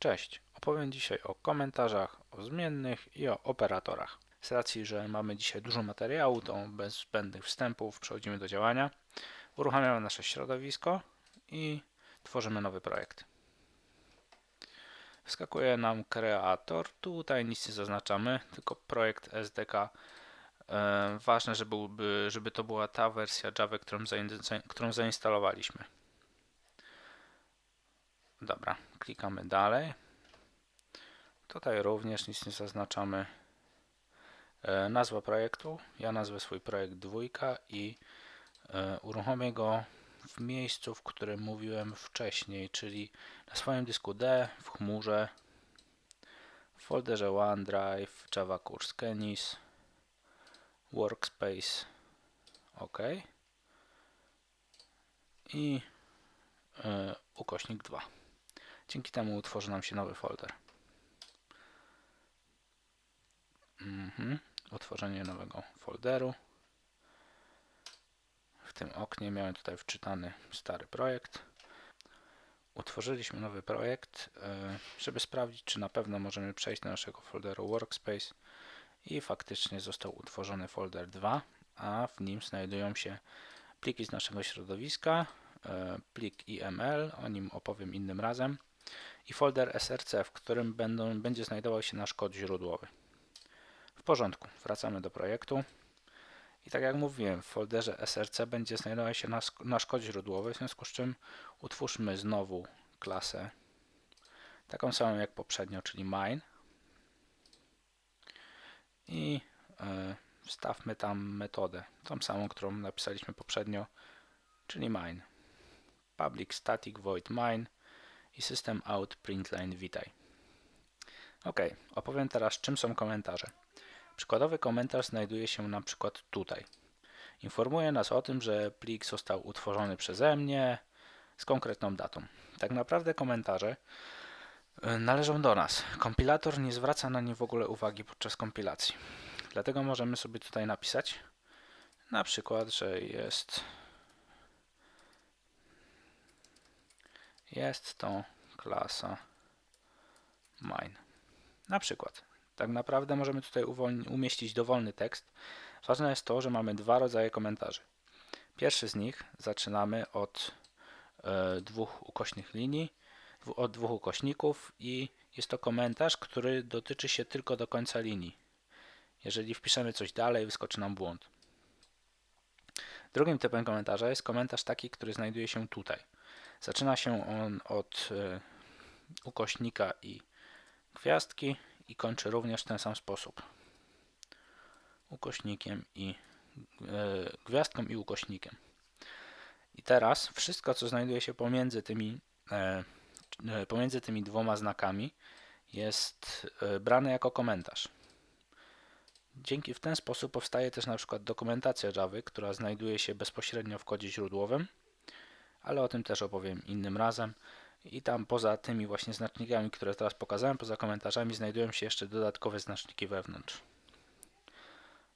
Cześć, opowiem dzisiaj o komentarzach, o zmiennych i o operatorach. Z racji, że mamy dzisiaj dużo materiału, to bez zbędnych wstępów przechodzimy do działania. Uruchamiamy nasze środowisko i tworzymy nowy projekt. Wskakuje nam kreator, tutaj nic nie zaznaczamy, tylko projekt SDK. E, ważne, żeby, żeby to była ta wersja Java, którą, zain- którą zainstalowaliśmy. Dobra, klikamy dalej. Tutaj również nic nie zaznaczamy. E, nazwa projektu. Ja nazwę swój projekt dwójka i e, uruchomię go w miejscu, w którym mówiłem wcześniej, czyli na swoim dysku D, w chmurze, w folderze OneDrive, Java Kurs Kenis, Workspace, OK i e, ukośnik 2. Dzięki temu utworzy nam się nowy folder. Mhm. Utworzenie nowego folderu. W tym oknie miałem tutaj wczytany stary projekt. Utworzyliśmy nowy projekt, e, żeby sprawdzić, czy na pewno możemy przejść do naszego folderu Workspace i faktycznie został utworzony folder 2, a w nim znajdują się pliki z naszego środowiska, e, plik IML, o nim opowiem innym razem i folder src, w którym będą, będzie znajdował się nasz kod źródłowy. W porządku, wracamy do projektu. I tak jak mówiłem, w folderze src będzie znajdował się nasz, nasz kod źródłowy, w związku z czym utwórzmy znowu klasę taką samą jak poprzednio, czyli mine i y, wstawmy tam metodę, tą samą, którą napisaliśmy poprzednio, czyli mine. Public static void mine i system out println witaj. Ok, opowiem teraz czym są komentarze. Przykładowy komentarz znajduje się na przykład tutaj. Informuje nas o tym, że plik został utworzony przeze mnie z konkretną datą. Tak naprawdę komentarze y, należą do nas. Kompilator nie zwraca na nie w ogóle uwagi podczas kompilacji. Dlatego możemy sobie tutaj napisać na przykład, że jest jest to klasa mine. Na przykład. Tak naprawdę możemy tutaj umieścić dowolny tekst. Ważne jest to, że mamy dwa rodzaje komentarzy. Pierwszy z nich zaczynamy od e, dwóch ukośnych linii, od dwóch ukośników i jest to komentarz, który dotyczy się tylko do końca linii. Jeżeli wpiszemy coś dalej, wyskoczy nam błąd. Drugim typem komentarza jest komentarz taki, który znajduje się tutaj. Zaczyna się on od y, ukośnika i gwiazdki i kończy również w ten sam sposób. Ukośnikiem i y, gwiazdką i ukośnikiem. I teraz wszystko, co znajduje się pomiędzy tymi, y, pomiędzy tymi dwoma znakami jest brane jako komentarz. Dzięki w ten sposób powstaje też na przykład dokumentacja Java, która znajduje się bezpośrednio w kodzie źródłowym ale o tym też opowiem innym razem. I tam poza tymi właśnie znacznikami, które teraz pokazałem, poza komentarzami znajdują się jeszcze dodatkowe znaczniki wewnątrz.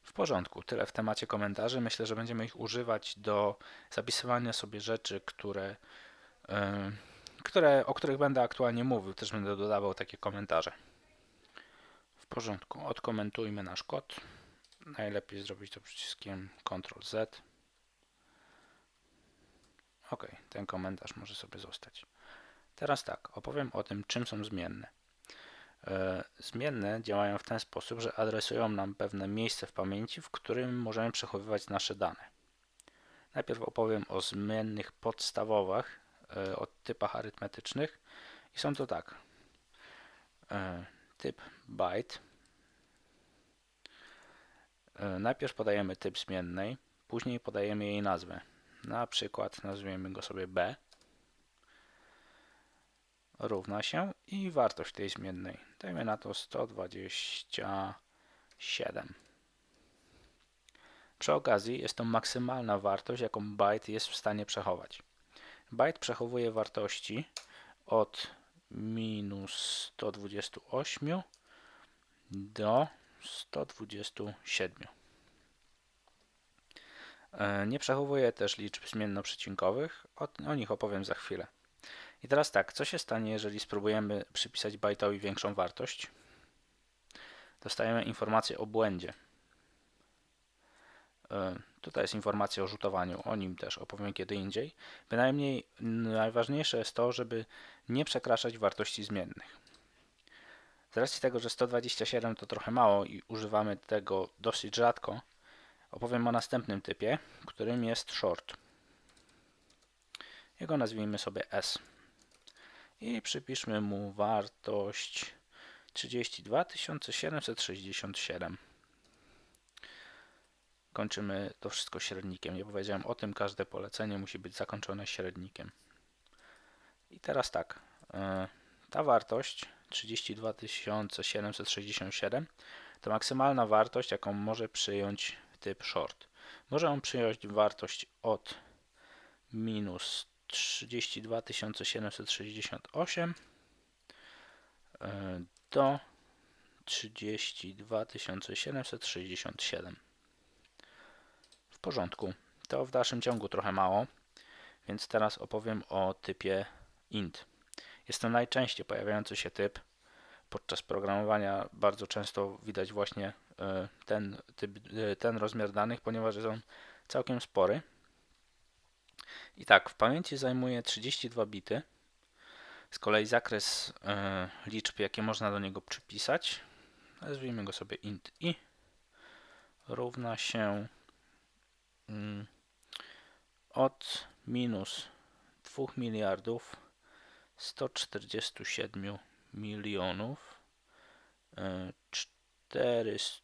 W porządku, tyle w temacie komentarzy. Myślę, że będziemy ich używać do zapisywania sobie rzeczy, które, yy, które, o których będę aktualnie mówił. Też będę dodawał takie komentarze. W porządku, odkomentujmy nasz kod. Najlepiej zrobić to przyciskiem Ctrl Z. Ok, ten komentarz może sobie zostać. Teraz tak, opowiem o tym, czym są zmienne. E, zmienne działają w ten sposób, że adresują nam pewne miejsce w pamięci, w którym możemy przechowywać nasze dane. Najpierw opowiem o zmiennych podstawowych e, o typach arytmetycznych i są to tak. E, typ byte. Najpierw podajemy typ zmiennej, później podajemy jej nazwę. Na przykład nazwiemy go sobie b równa się i wartość tej zmiennej. Dajmy na to 127. Przy okazji jest to maksymalna wartość, jaką byte jest w stanie przechować. Byte przechowuje wartości od minus 128 do 127. E, nie przechowuję też liczb zmiennoprzecinkowych, o, o nich opowiem za chwilę. I teraz tak, co się stanie, jeżeli spróbujemy przypisać bajtowi większą wartość? Dostajemy informację o błędzie. E, Tutaj jest informacja o rzutowaniu, o nim też opowiem kiedy indziej. Bynajmniej najważniejsze jest to, żeby nie przekraczać wartości zmiennych. Z racji tego, że 127 to trochę mało i używamy tego dosyć rzadko, opowiem o następnym typie, którym jest short. Jego nazwijmy sobie S. I przypiszmy mu wartość 32 767. Kończymy to wszystko średnikiem. Nie powiedziałem o tym, każde polecenie musi być zakończone średnikiem. I teraz tak, e, ta wartość 32 767 to maksymalna wartość, jaką może przyjąć typ short. Może on przyjąć wartość od minus 32 768 e, do 32 767. W porządku. To w dalszym ciągu trochę mało, więc teraz opowiem o typie int. Jest to najczęściej pojawiający się typ. Podczas programowania bardzo często widać właśnie E, ten, typ, e, ten rozmiar danych, ponieważ jest on całkiem spory. I tak, w pamięci zajmuje 32 bity. Z kolei zakres e, liczb, jakie można do niego przypisać, nazwijmy go sobie int i, równa się mm, od minus 2 miliardów 147 milionów 400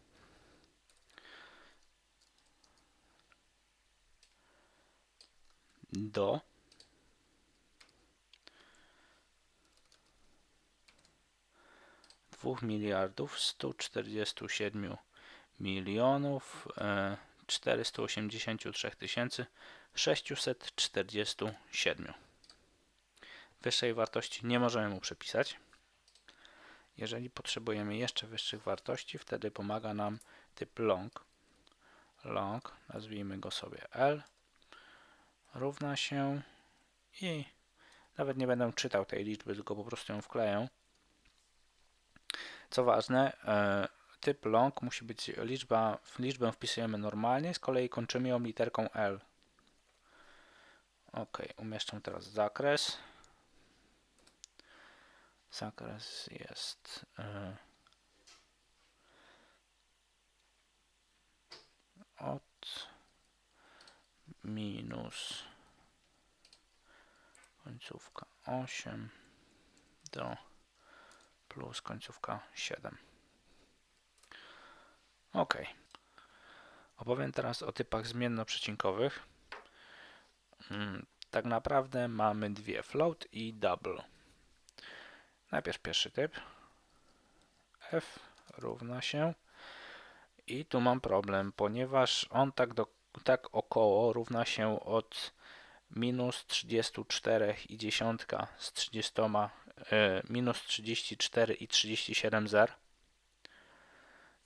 do dwóch miliardów 147 milionów 483 tysięcy 647. Wyższej wartości nie możemy mu przypisać. Jeżeli potrzebujemy jeszcze wyższych wartości, wtedy pomaga nam typ long. Long, nazwijmy go sobie L, równa się i nawet nie będę czytał tej liczby, tylko po prostu ją wkleję. Co ważne, e, typ long musi być liczba, liczbę wpisujemy normalnie, z kolei kończymy ją literką L. Ok, umieszczam teraz zakres. Zakres jest y, od minus końcówka 8 do plus końcówka 7. Ok. Opowiem teraz o typach zmiennoprzecinkowych. Hmm, tak naprawdę mamy dwie, float i double. Najpierw pierwszy typ. f równa się i tu mam problem, ponieważ on tak, do, tak około równa się od minus 34 i dziesiątka z 30 e, minus 34 i 37 zer.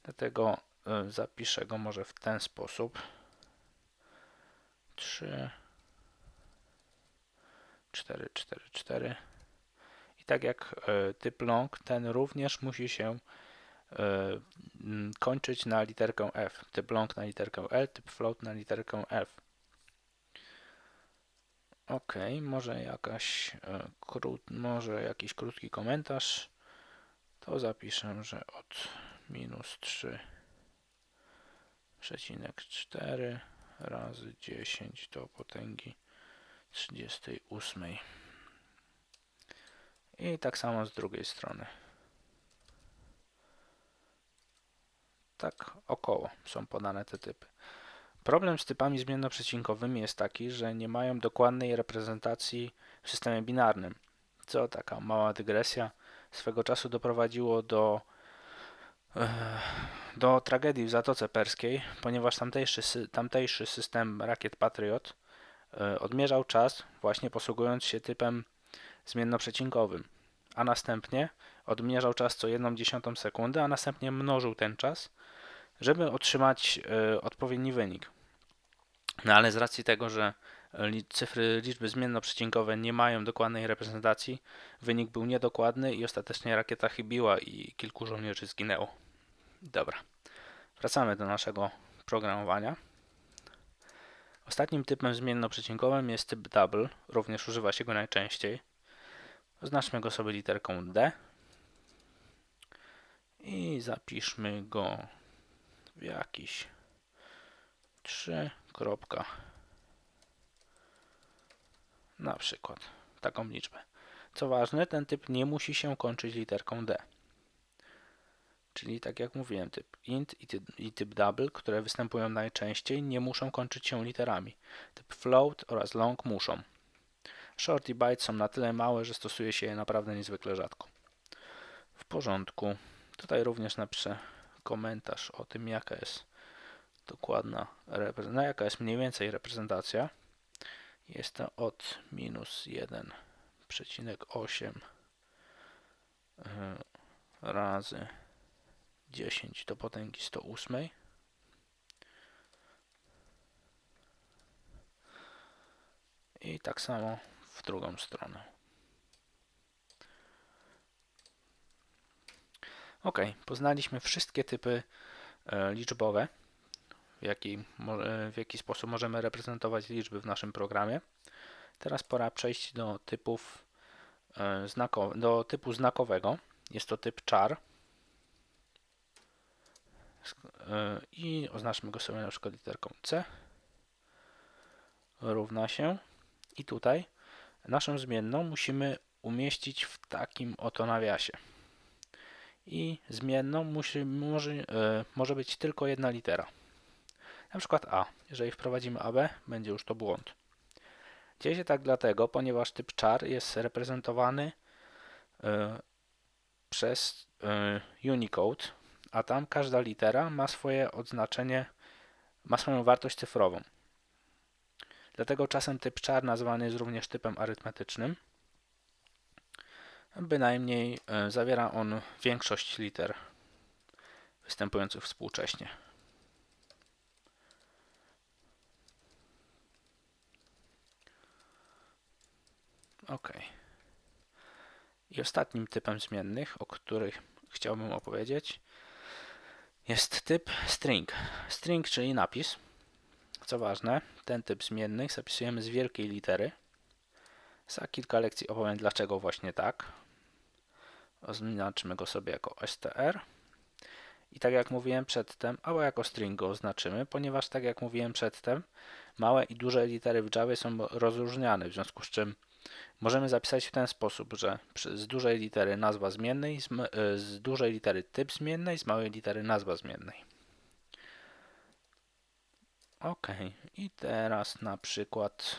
Dlatego e, zapiszę go może w ten sposób. 3 4, 4, 4. I tak jak e, typ long, ten również musi się kończyć na literkę F. Typ long na literkę L, typ float na literkę F. Ok, może jakaś e, krót, może jakiś krótki komentarz. To zapiszę, że od minus 3 przecinek 4 razy 10 do potęgi 38. I tak samo z drugiej strony. Tak około są podane te typy. Problem z typami zmiennoprzecinkowymi jest taki, że nie mają dokładnej reprezentacji w systemie binarnym. Co taka mała dygresja. swego czasu doprowadziło do, e, do tragedii w Zatoce Perskiej, ponieważ tamtejszy, tamtejszy system rakiet Patriot e, odmierzał czas właśnie posługując się typem zmiennoprzecinkowym, a następnie odmierzał czas co 1 dziesiątą sekundy, a następnie mnożył ten czas, żeby otrzymać e, odpowiedni wynik. No ale z racji tego, że li- cyfry liczby zmiennoprzecinkowe nie mają dokładnej reprezentacji, wynik był niedokładny i ostatecznie rakieta chybiła i kilku żołnierzy zginęło. Dobra, wracamy do naszego programowania. Ostatnim typem zmiennoprzycinkowym jest typ double, również używa się go najczęściej. Oznaczmy go sobie literką D i zapiszmy go w jakiś 3 kropka na przykład taką liczbę. Co ważne, ten typ nie musi się kończyć literką D. Czyli tak jak mówiłem, typ int i typ, i typ double, które występują najczęściej, nie muszą kończyć się literami. Typ float oraz long muszą. Short i byte są na tyle małe, że stosuje się je naprawdę niezwykle rzadko. W porządku. Tutaj również napiszę komentarz o tym, jaka jest dokładna, repre- no jaka jest mniej więcej reprezentacja. Jest to od minus 1,8 y, razy 10 do potęgi 108. I tak samo w drugą stronę. Ok, poznaliśmy wszystkie typy e, liczbowe, w jaki, e, w jaki sposób możemy reprezentować liczby w naszym programie. Teraz pora przejść do typów e, do typu znakowego. Jest to typ e, I oznaczmy go sobie na przykład literką C. Równa się. I tutaj naszą zmienną musimy umieścić w takim oto nawiasie. I zmienną musi, może, e, może być tylko jedna litera. Na przykład A. Jeżeli wprowadzimy AB, będzie już to błąd. Dzieje się tak dlatego, ponieważ typ char jest reprezentowany e, przez e, Unicode, a tam każda litera ma swoje odznaczenie, ma swoją wartość cyfrową. Dlatego czasem typ char nazwany jest również typem arytmetycznym. Bynajmniej e, zawiera on większość liter występujących współcześnie. Ok. I ostatnim typem zmiennych, o których chciałbym opowiedzieć, jest typ string. String, czyli napis. Co ważne, ten typ zmiennych zapisujemy z wielkiej litery. Za kilka lekcji opowiem dlaczego właśnie tak. Oznaczymy go sobie jako str. I tak jak mówiłem przedtem, albo jako string go oznaczymy, ponieważ tak jak mówiłem przedtem, małe i duże litery w Java są rozróżniane, w związku z czym możemy zapisać w ten sposób, że z dużej litery nazwa zmiennej, z, y, z dużej litery typ zmiennej, z małej litery nazwa zmiennej. Ok, i teraz na przykład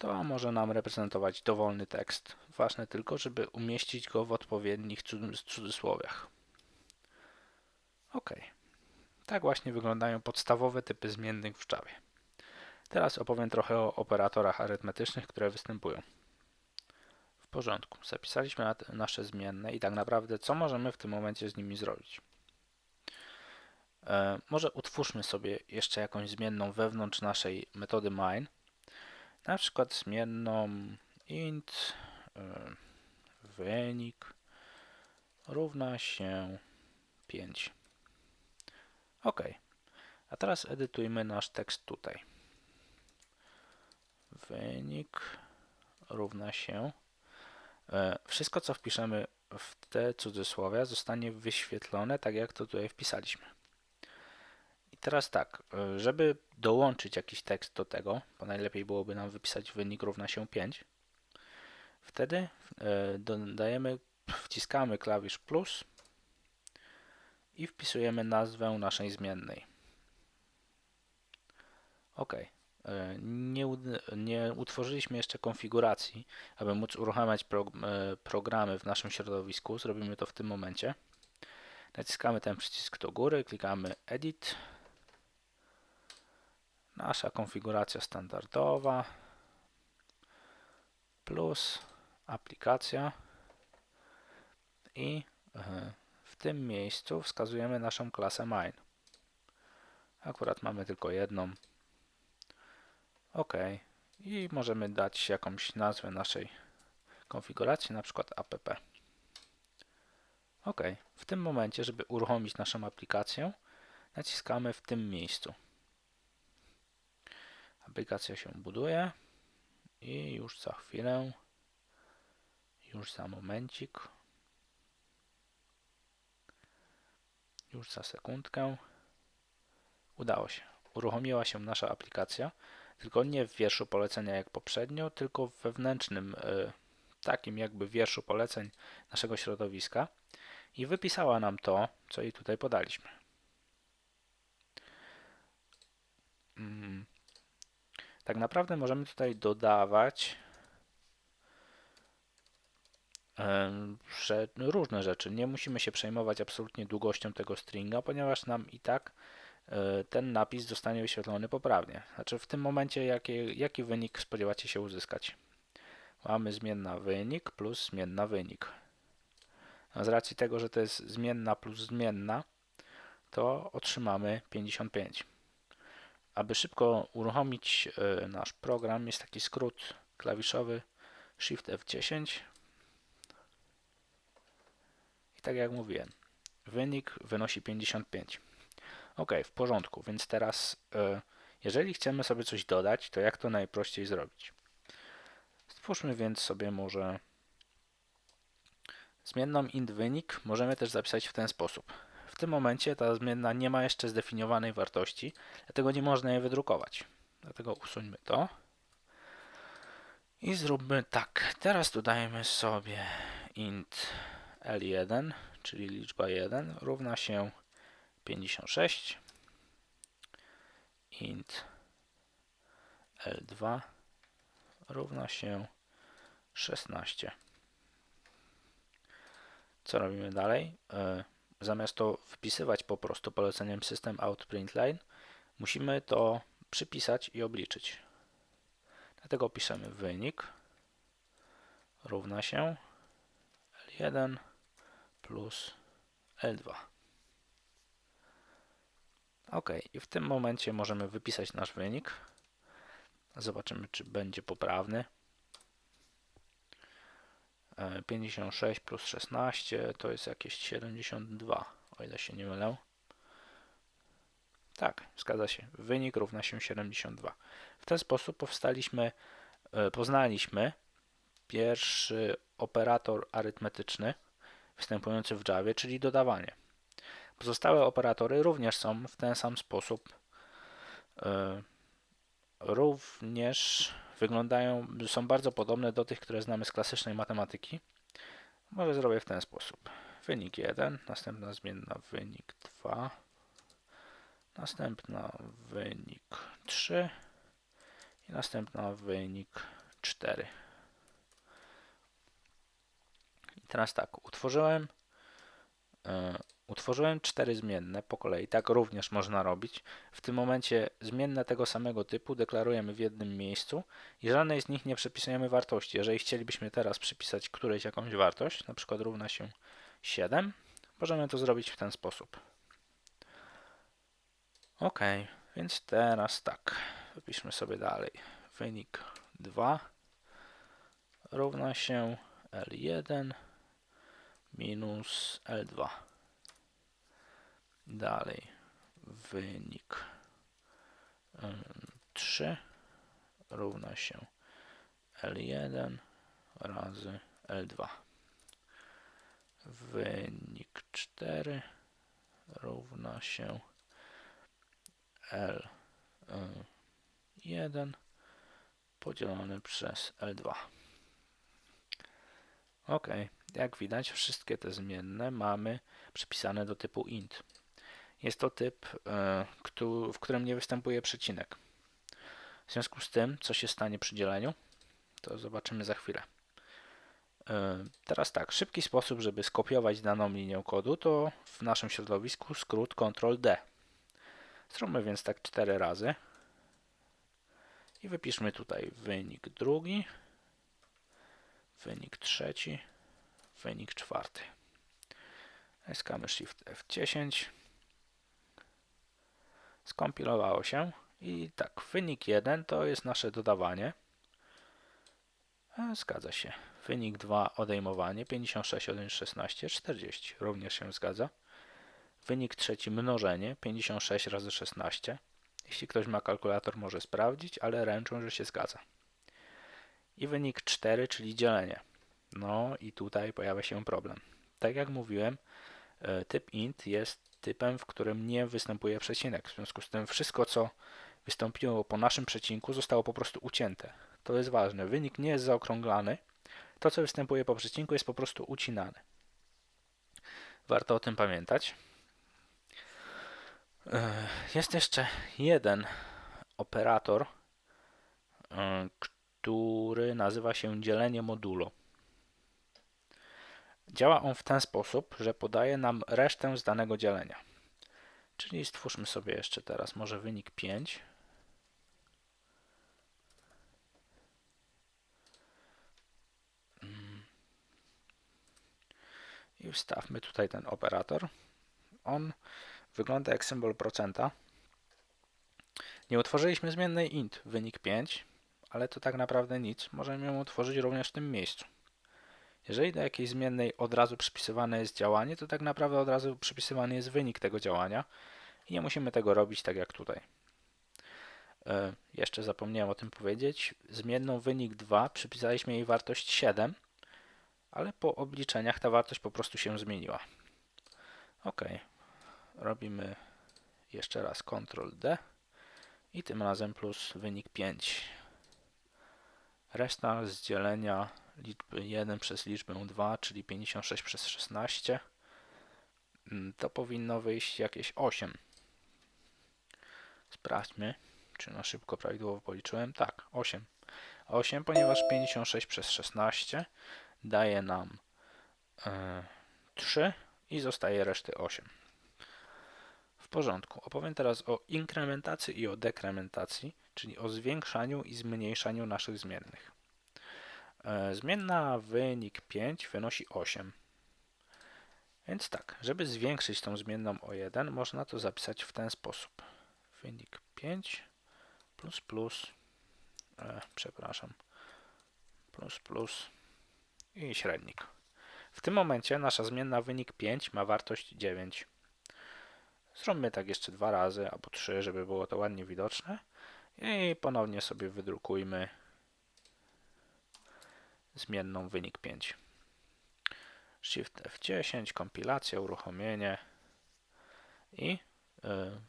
to może nam reprezentować dowolny tekst. Ważne tylko, żeby umieścić go w odpowiednich cud- cudzysłowiach. Ok. Tak właśnie wyglądają podstawowe typy zmiennych w Java. Teraz opowiem trochę o operatorach arytmetycznych, które występują. W porządku. Zapisaliśmy na- nasze zmienne i tak naprawdę co możemy w tym momencie z nimi zrobić? E, może utwórzmy sobie jeszcze jakąś zmienną wewnątrz naszej metody mine. Na przykład zmienną int e, wynik równa się 5. Ok. A teraz edytujmy nasz tekst tutaj. Wynik równa się. e, Wszystko, co wpiszemy w te cudzysłowia, zostanie wyświetlone tak, jak to tutaj wpisaliśmy. Teraz tak, e, żeby dołączyć jakiś tekst do tego, bo najlepiej byłoby nam wypisać wynik równa się 5, wtedy e, dodajemy, wciskamy klawisz plus i wpisujemy nazwę naszej zmiennej. OK. e, nie, nie utworzyliśmy jeszcze konfiguracji, aby móc uruchamiać pro, programy w naszym środowisku. Zrobimy to w tym momencie. Naciskamy ten przycisk do góry, klikamy Edit. Nasza konfiguracja standardowa plus aplikacja i e, w tym miejscu wskazujemy naszą klasę main. Akurat mamy tylko jedną. OK. I możemy dać jakąś nazwę naszej konfiguracji, na przykład app. OK. W tym momencie, żeby uruchomić naszą aplikację, naciskamy w tym miejscu. Aplikacja się buduje i już za chwilę, już za momencik, już za sekundkę udało się. Uruchomiła się nasza aplikacja, tylko nie w wierszu polecenia jak poprzednio, tylko w wewnętrznym, e, takim jakby wierszu poleceń naszego środowiska i wypisała nam to, co jej tutaj podaliśmy. Mm. Tak naprawdę możemy tutaj dodawać że różne rzeczy. Nie musimy się przejmować absolutnie długością tego stringa, ponieważ nam i tak e, ten napis zostanie wyświetlony poprawnie. Znaczy w tym momencie jaki, jaki wynik spodziewacie się uzyskać? Mamy zmienna wynik plus zmienna wynik. A z racji tego, że to jest zmienna plus zmienna, to otrzymamy 55. Aby szybko uruchomić e, nasz program, jest taki skrót klawiszowy Shift F10. I tak jak mówiłem, wynik wynosi 55. Ok, w porządku, więc teraz e, jeżeli chcemy sobie coś dodać, to jak to najprościej zrobić? Stwórzmy więc sobie może zmienną int wynik, możemy też zapisać w ten sposób. Tym momencie ta zmienna nie ma jeszcze zdefiniowanej wartości, dlatego nie można jej wydrukować. Dlatego usuńmy to. I zróbmy tak. Teraz dodajemy sobie int L1, czyli liczba 1, równa się 56. int L2 równa się 16. Co robimy dalej? E, Zamiast to wpisywać po prostu poleceniem system out println, musimy to przypisać i obliczyć. Dlatego piszemy wynik równa się L1 plus L2. OK, i w tym momencie możemy wypisać nasz wynik. Zobaczymy, czy będzie poprawny. E, 56 plus 16 to jest jakieś 72, o ile się nie mylę. Tak, zgadza się. Wynik równa się 72. W ten sposób powstaliśmy, e, poznaliśmy pierwszy operator arytmetyczny występujący w Javie, czyli dodawanie. Pozostałe operatory również są w ten sam sposób e, również wyglądają, są bardzo podobne do tych, które znamy z klasycznej matematyki. Może zrobię w ten sposób. Wynik 1, następna zmienna wynik 2, następna wynik 3 i następna wynik 4. I teraz tak, utworzyłem e, Utworzyłem cztery zmienne po kolei, tak również można robić. W tym momencie zmienne tego samego typu deklarujemy w jednym miejscu i żadnej z nich nie przepisujemy wartości. Jeżeli chcielibyśmy teraz przypisać którejś jakąś wartość, na przykład równa się 7, możemy to zrobić w ten sposób. Ok, więc teraz tak, wypiszmy sobie dalej. Wynik 2 równa się L1 minus L2. Dalej wynik 3 równa się L1 razy L2. Wynik 4 równa się L1 podzielony przez L2. Ok, jak widać wszystkie te zmienne mamy przypisane do typu int. Jest to typ, e, w którym nie występuje przecinek. W związku z tym, co się stanie przy dzieleniu, to zobaczymy za chwilę. E, Teraz tak, szybki sposób, żeby skopiować daną linię kodu, to w naszym środowisku skrót Ctrl-D. Zróbmy więc tak 4 razy. I wypiszmy tutaj wynik drugi, wynik trzeci, wynik czwarty. Naciskamy Shift F10. Skompilowało się. I tak, wynik 1 to jest nasze dodawanie. E, Zgadza się. Wynik 2 odejmowanie 56, odjąć 16, 40. Również się zgadza. Wynik trzeci mnożenie 56 razy 16. Jeśli ktoś ma kalkulator może sprawdzić, ale ręczą, że się zgadza. I wynik 4, czyli dzielenie. No i tutaj pojawia się problem. Tak jak mówiłem, e, typ int jest typem, w którym nie występuje przecinek. W związku z tym wszystko, co wystąpiło po naszym przecinku, zostało po prostu ucięte. To jest ważne. Wynik nie jest zaokrąglany. To, co występuje po przecinku, jest po prostu ucinane. Warto o tym pamiętać. Jest jeszcze jeden operator, e, który nazywa się dzielenie modulo. Działa on w ten sposób, że podaje nam resztę z danego dzielenia. Czyli stwórzmy sobie jeszcze teraz może wynik 5. Mm. I wstawmy tutaj ten operator. On wygląda jak symbol procenta. Nie utworzyliśmy zmiennej int wynik 5, ale to tak naprawdę nic. Możemy ją utworzyć również w tym miejscu. Jeżeli do jakiejś zmiennej od razu przypisywane jest działanie, to tak naprawdę od razu przypisywany jest wynik tego działania i nie musimy tego robić tak jak tutaj. E, jeszcze zapomniałem o tym powiedzieć. Zmienną wynik 2 przypisaliśmy jej wartość 7, ale po obliczeniach ta wartość po prostu się zmieniła. Ok, robimy jeszcze raz Ctrl D i tym razem plus wynik 5. Reszta z dzielenia liczby 1 przez liczbę 2, czyli 56 przez 16, mm, to powinno wyjść jakieś 8. Sprawdźmy, czy na szybko prawidłowo policzyłem. Tak, 8. 8, ponieważ 56 przez 16 daje nam e, 3 i zostaje reszty 8. W porządku. Opowiem teraz o inkrementacji i o dekrementacji, czyli o zwiększaniu i zmniejszaniu naszych zmiennych. E, Zmienna wynik 5 wynosi 8. Więc tak, żeby zwiększyć tą zmienną o 1, można to zapisać w ten sposób. Wynik 5 plus plus, e, przepraszam, plus plus i średnik. W tym momencie nasza zmienna wynik 5 ma wartość 9. Zróbmy tak jeszcze dwa razy albo trzy, żeby było to ładnie widoczne. I ponownie sobie wydrukujmy zmienną wynik 5. Shift F10, kompilacja, uruchomienie i y,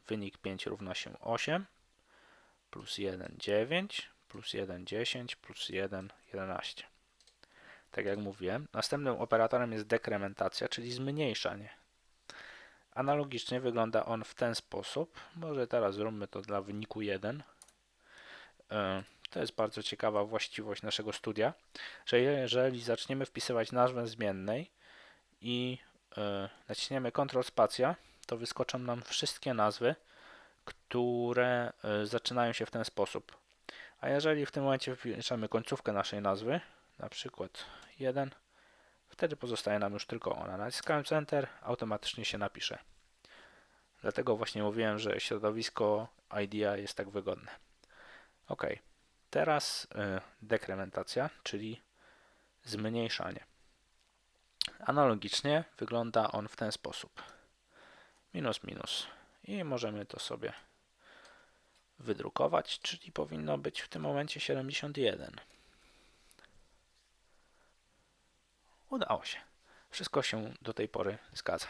wynik 5 równa się 8 plus 1 9 plus 1 10 plus 1 11. Tak jak mówiłem, następnym operatorem jest dekrementacja, czyli zmniejszanie. Analogicznie wygląda on w ten sposób. Może teraz zróbmy to dla wyniku 1. To jest bardzo ciekawa właściwość naszego studia, że jeżeli zaczniemy wpisywać nazwę zmiennej i e, naciśniemy Ctrl spacja, to wyskoczą nam wszystkie nazwy, które e, zaczynają się w ten sposób. A jeżeli w tym momencie wpiszemy końcówkę naszej nazwy, na przykład 1, wtedy pozostaje nam już tylko ona. Naciskając Enter, automatycznie się napisze. Dlatego właśnie mówiłem, że środowisko IDEA jest tak wygodne. OK. Teraz y, dekrementacja, czyli zmniejszanie. Analogicznie wygląda on w ten sposób. Minus, minus. I możemy to sobie wydrukować, czyli powinno być w tym momencie 71. Udało się. Wszystko się do tej pory zgadza.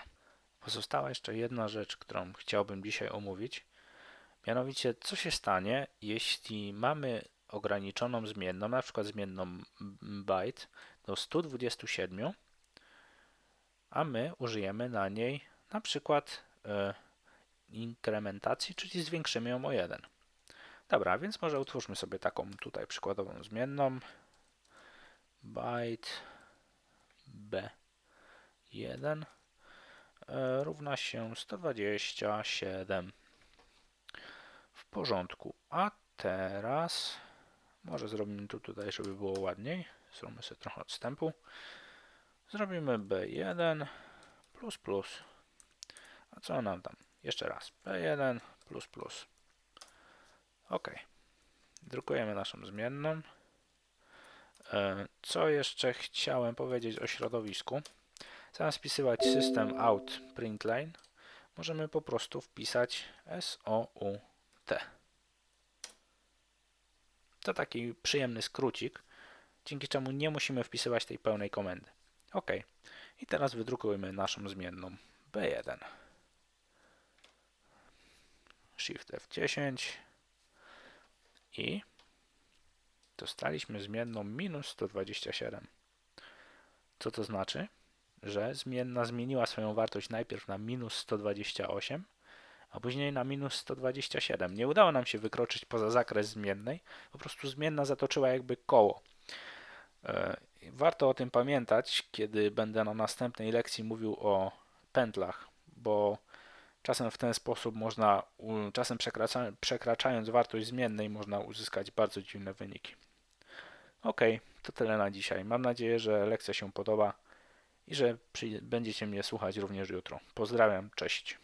Pozostała jeszcze jedna rzecz, którą chciałbym dzisiaj omówić. Mianowicie, co się stanie, jeśli mamy ograniczoną zmienną, na przykład zmienną byte do 127, a my użyjemy na niej na przykład e, inkrementacji, czyli zwiększymy ją o 1. Dobra, więc może utwórzmy sobie taką tutaj przykładową zmienną. Byte b1 e, równa się 127. W porządku. A teraz może zrobimy tu tutaj, żeby było ładniej. Zróbmy sobie trochę odstępu. Zrobimy b1 plus plus. A co nam tam? Jeszcze raz. b1 plus plus. OK. Drukujemy naszą zmienną. E, Co jeszcze chciałem powiedzieć o środowisku? Zamiast wpisywać system out println, możemy po prostu wpisać sout. To taki przyjemny skrócik, dzięki czemu nie musimy wpisywać tej pełnej komendy. OK. I teraz wydrukujmy naszą zmienną B1. Shift F10 i dostaliśmy zmienną minus 127. Co to znaczy? Że zmienna zmieniła swoją wartość najpierw na minus 128, a później na minus 127. Nie udało nam się wykroczyć poza zakres zmiennej, po prostu zmienna zatoczyła jakby koło. E, Warto o tym pamiętać, kiedy będę na następnej lekcji mówił o pętlach, bo czasem w ten sposób można, czasem przekracza, przekraczając wartość zmiennej, można uzyskać bardzo dziwne wyniki. Ok, to tyle na dzisiaj. Mam nadzieję, że lekcja się podoba i że będziecie mnie słuchać również jutro. Pozdrawiam, cześć.